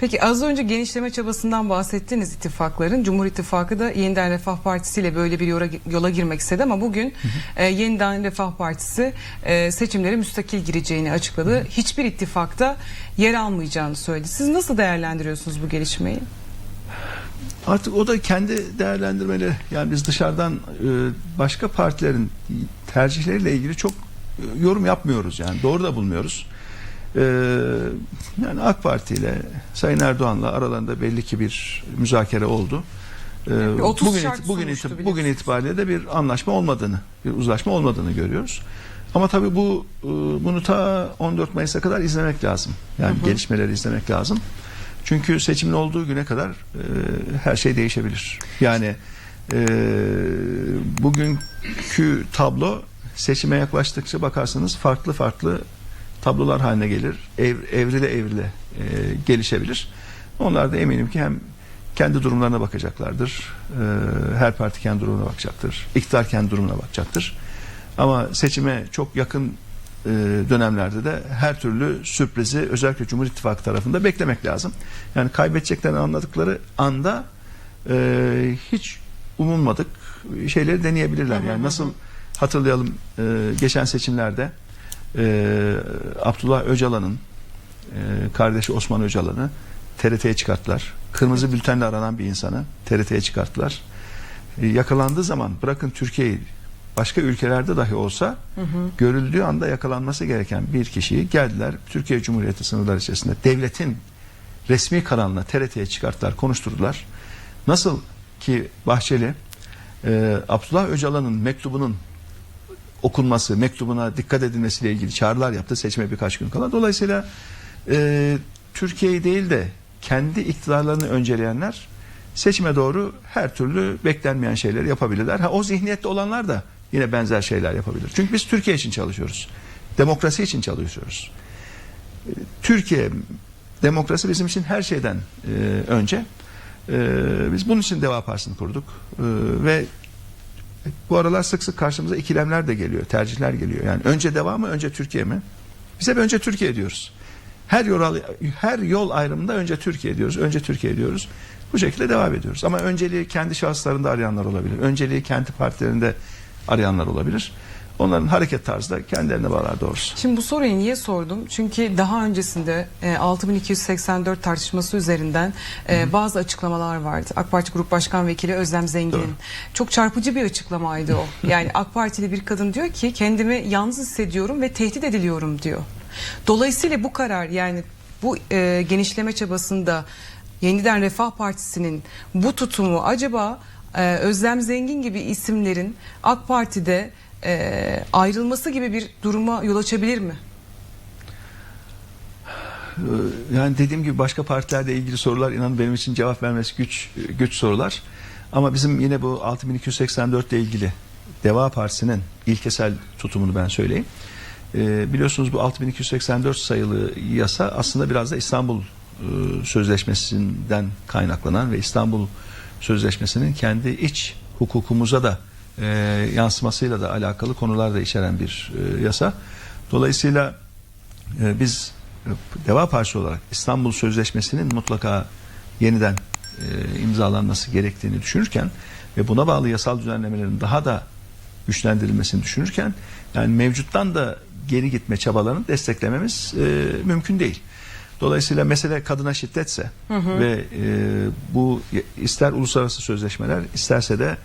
Peki az önce genişleme çabasından bahsettiniz ittifakların. Cumhur İttifakı da Yeniden Refah Partisi ile böyle bir yola, yola girmek istedi ama bugün e, Yeniden Refah Partisi e, seçimlere müstakil gireceğini açıkladı. Hiçbir ittifakta yer almayacağını söyledi. Siz nasıl değerlendiriyorsunuz bu gelişmeyi? Artık o da kendi değerlendirmeleri. Yani biz dışarıdan e, başka partilerin tercihleriyle ilgili çok e, yorum yapmıyoruz yani. Doğru da bulmuyoruz. E, yani AK Parti ile Sayın Erdoğan'la aralarında belli ki bir müzakere oldu. E, bir 30 bugün it- bugün, it- bugün itibariyle de bir anlaşma olmadığını, bir uzlaşma olmadığını görüyoruz. Ama tabii bu e, bunu ta 14 Mayıs'a kadar izlemek lazım. Yani gelişmeleri izlemek lazım. Çünkü seçimin olduğu güne kadar e, her şey değişebilir. Yani e, bugünkü tablo seçime yaklaştıkça bakarsanız farklı farklı tablolar haline gelir. Ev, evrile evrile e, gelişebilir. Onlar da eminim ki hem kendi durumlarına bakacaklardır. E, her parti kendi durumuna bakacaktır. İktidar kendi durumuna bakacaktır. Ama seçime çok yakın e, dönemlerde de her türlü sürprizi özellikle Cumhur İttifakı tarafında beklemek lazım. Yani kaybedeceklerini anladıkları anda e, hiç umulmadık şeyleri deneyebilirler. Yani nasıl hatırlayalım e, geçen seçimlerde e, Abdullah Öcalan'ın e, kardeşi Osman Öcalan'ı TRT'ye çıkarttılar. Kırmızı bültenle aranan bir insanı TRT'ye çıkarttılar. E, yakalandığı zaman bırakın Türkiye'yi başka ülkelerde dahi olsa görüldüğü anda yakalanması gereken bir kişiyi geldiler Türkiye Cumhuriyeti sınırları içerisinde devletin resmi kanalına TRT'ye çıkarttılar, konuşturdular. Nasıl ki Bahçeli e, Abdullah Öcalan'ın mektubunun okunması, mektubuna dikkat edilmesiyle ilgili çağrılar yaptı seçime birkaç gün kala. Dolayısıyla e, Türkiye'yi değil de kendi iktidarlarını önceleyenler seçime doğru her türlü beklenmeyen şeyleri yapabilirler. Ha, o zihniyette olanlar da yine benzer şeyler yapabilir. Çünkü biz Türkiye için çalışıyoruz. Demokrasi için çalışıyoruz. E, Türkiye demokrasi bizim için her şeyden e, önce. E, biz bunun için Deva Partisi'ni kurduk. E, ve bu aralar sık sık karşımıza ikilemler de geliyor, tercihler geliyor. Yani önce Deva mı, önce Türkiye mi? Biz hep önce Türkiye diyoruz. Her yol her yol ayrımında önce Türkiye diyoruz, önce Türkiye diyoruz. Bu şekilde devam ediyoruz. Ama önceliği kendi şahıslarında arayanlar olabilir. Önceliği kendi partilerinde arayanlar olabilir. Onların hareket tarzı da kendilerine bağlar doğrusu. Şimdi bu soruyu niye sordum? Çünkü daha öncesinde e, 6284 tartışması üzerinden e, bazı açıklamalar vardı. AK Parti Grup Başkan Vekili Özlem Zengin'in. Doğru. Çok çarpıcı bir açıklamaydı o. Yani AK Partili bir kadın diyor ki kendimi yalnız hissediyorum ve tehdit ediliyorum diyor. Dolayısıyla bu karar yani bu e, genişleme çabasında Yeniden Refah Partisi'nin bu tutumu acaba e, Özlem Zengin gibi isimlerin AK Parti'de e, ayrılması gibi bir duruma yol açabilir mi? Ee, Yani dediğim gibi başka partilerle ilgili sorular inanın benim için cevap vermesi güç güç sorular. Ama bizim yine bu 6284 ile ilgili Deva Partisi'nin ilkesel tutumunu ben söyleyeyim. Ee, biliyorsunuz bu 6284 sayılı yasa aslında biraz da İstanbul e, Sözleşmesi'nden kaynaklanan ve İstanbul Sözleşmesi'nin kendi iç hukukumuza da e, yansımasıyla da alakalı konular da içeren bir e, yasa. Dolayısıyla e, biz e, Deva Partisi olarak İstanbul Sözleşmesi'nin mutlaka yeniden e, imzalanması gerektiğini düşünürken ve buna bağlı yasal düzenlemelerin daha da güçlendirilmesini düşünürken yani mevcuttan da geri gitme çabalarını desteklememiz e, mümkün değil. Dolayısıyla mesele kadına şiddetse ve e, bu ister uluslararası sözleşmeler isterse de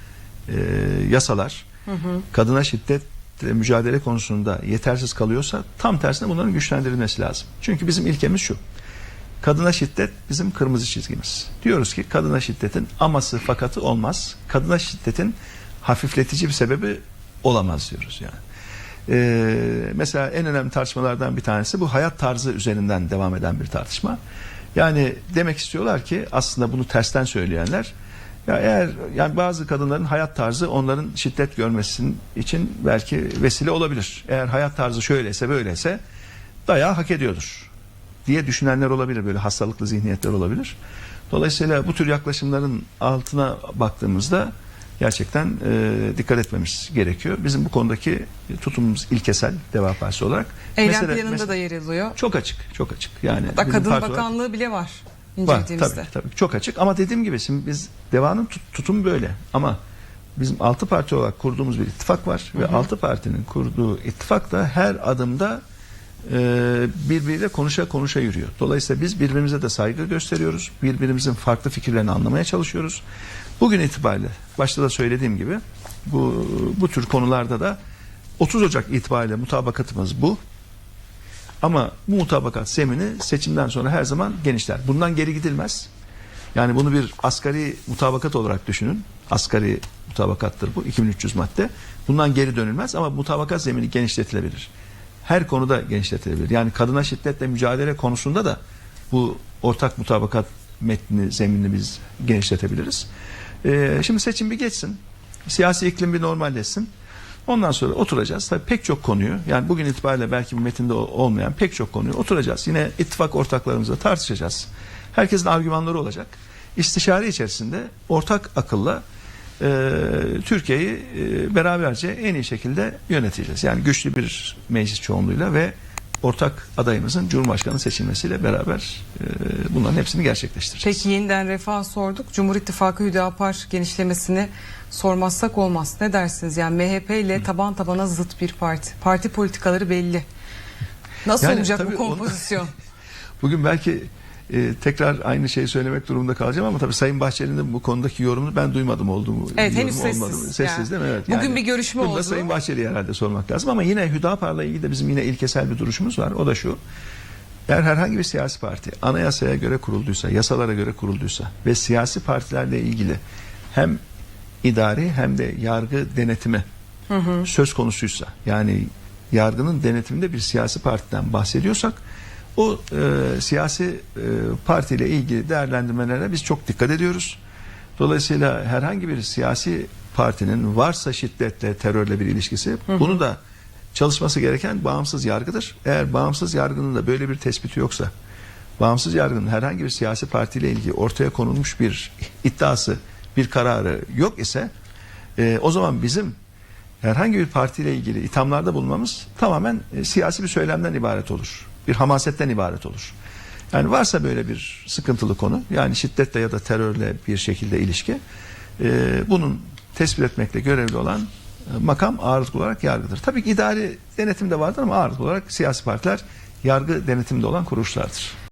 e, yasalar kadına şiddetle mücadele konusunda yetersiz kalıyorsa tam tersine bunların güçlendirilmesi lazım. Çünkü bizim ilkemiz şu. Kadına şiddet bizim kırmızı çizgimiz. Diyoruz ki kadına şiddetin aması fakatı olmaz. Kadına şiddetin hafifletici bir sebebi olamaz diyoruz yani. Ee, mesela en önemli tartışmalardan bir tanesi bu hayat tarzı üzerinden devam eden bir tartışma. Yani demek istiyorlar ki aslında bunu tersten söyleyenler ya eğer yani bazı kadınların hayat tarzı onların şiddet görmesinin için belki vesile olabilir. Eğer hayat tarzı şöyleyse böyleyse dayağı hak ediyordur diye düşünenler olabilir böyle hastalıklı zihniyetler olabilir. Dolayısıyla bu tür yaklaşımların altına baktığımızda gerçekten e, dikkat etmemiz gerekiyor. Bizim bu konudaki tutumumuz ilkesel Deva Partisi olarak. Eylem Mesele- planında mes- da yer alıyor. çok açık, çok açık. Yani Hatta Kadın parti olarak- Bakanlığı bile var. Var tabii, tabii çok açık ama dediğim gibi şimdi biz devanın tut, tutumu böyle ama bizim altı parti olarak kurduğumuz bir ittifak var ve altı partinin kurduğu ittifak da her adımda e, birbiriyle konuşa konuşa yürüyor. Dolayısıyla biz birbirimize de saygı gösteriyoruz. Birbirimizin farklı fikirlerini anlamaya çalışıyoruz. Bugün itibariyle başta da söylediğim gibi bu bu tür konularda da 30 Ocak itibariyle mutabakatımız bu. Ama mutabakat zemini seçimden sonra her zaman genişler. Bundan geri gidilmez. Yani bunu bir asgari mutabakat olarak düşünün. Asgari mutabakattır bu 2300 madde. Bundan geri dönülmez ama mutabakat zemini genişletilebilir. Her konuda genişletilebilir. Yani kadına şiddetle mücadele konusunda da bu ortak mutabakat metni zeminini biz genişletebiliriz. Ee, şimdi seçim bir geçsin. Siyasi iklim bir normalleşsin. Ondan sonra oturacağız. Tabii pek çok konuyu yani bugün itibariyle belki bu metinde ol- olmayan pek çok konuyu oturacağız. Yine ittifak ortaklarımızla tartışacağız. Herkesin argümanları olacak. İstişare içerisinde ortak akılla e, Türkiye'yi e, beraberce en iyi şekilde yöneteceğiz. Yani güçlü bir meclis çoğunluğuyla ve ortak adayımızın Cumhurbaşkanı seçilmesiyle beraber e, bunların hepsini gerçekleştireceğiz. Peki yeniden refah sorduk. Cumhur İttifakı Hüdapar genişlemesini sormazsak olmaz. Ne dersiniz? Yani MHP ile taban tabana zıt bir parti. Parti politikaları belli. Nasıl Yani olacak bu tabii onu- kompozisyon? Bugün belki e, tekrar aynı şeyi söylemek durumunda kalacağım ama tabii Sayın Bahçeli'nin bu konudaki yorumunu ben duymadım olduğumu. Evet, yorumu henüz sessiz. olmadı? Sessiz Yani. değil mi? Evet. Bugün bir görüşme bunu da oldu. Sayın Bahçeli'ye herhalde sormak lazım ama yine Hüdapar'la ilgili de bizim yine ilkesel bir duruşumuz var. O da şu. Eğer herhangi bir siyasi parti anayasaya göre kurulduysa, yasalara göre kurulduysa ve siyasi partilerle ilgili hem idari hem de yargı denetimi söz konusuysa yani yargının denetiminde bir siyasi partiden bahsediyorsak o e, siyasi e, partiyle ilgili değerlendirmelere biz çok dikkat ediyoruz. Dolayısıyla herhangi bir siyasi partinin varsa şiddetle, terörle bir ilişkisi bunu da çalışması gereken bağımsız yargıdır. Eğer bağımsız yargının da böyle bir tespiti yoksa, bağımsız yargının herhangi bir siyasi partiyle ilgili ortaya konulmuş bir iddiası, bir kararı yok ise e, o zaman bizim herhangi bir partiyle ilgili ithamlarda bulunmamız tamamen e, siyasi bir söylemden ibaret olur. Bir hamasetten ibaret olur. Yani varsa böyle bir sıkıntılı konu yani şiddetle ya da terörle bir şekilde ilişki e, bunun tespit etmekle görevli olan e, makam ağırlıklı olarak yargıdır. Tabii ki idari denetim de vardır ama ağırlıklı olarak siyasi partiler yargı denetimde olan kuruluşlardır.